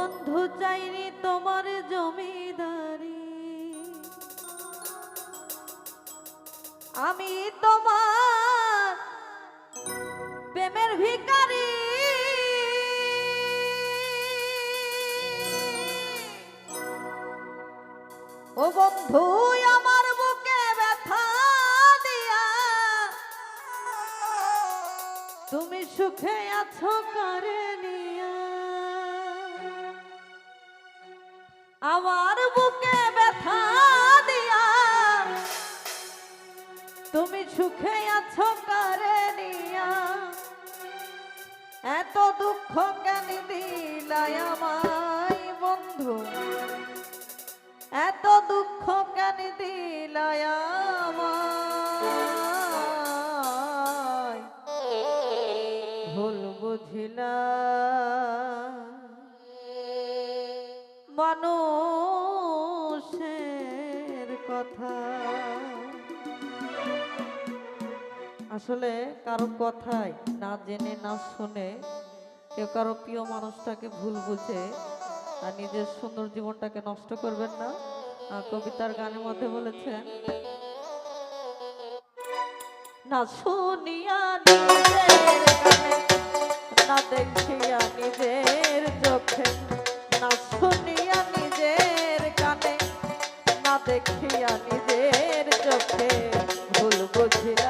বন্ধু চাইনি তোমার জমিদারি। আমি তোমার প্রেমের ভিকারি ও বন্ধু, আমার বুকে ব্যথা দিয়া তুমি সুখে আছো করে? আমার বুকে ব্যথা দিয়া। তুমি সুখে আছো করে নিয়া? এত দুঃখ কেন দিলাই আমায় বন্ধু? এত দুঃখ কেন দিলাই আমায়? ভুল বুঝিলা। মানুষের কথা। আসলে কারও কথাই না জেনে, না শুনে কেউ কারও প্রিয় মানুষটাকে ভুল বুঝে আর নিজের সুন্দর জীবনটাকে নষ্ট করবেন না। কবিতার গানের মধ্যে বলেছেন, না শুনিয়া নিজের কানে না দেখিয়া নিজের চোখ না নিজের না দেখিয়া নিজের চোখে ভুল বুঝিলাম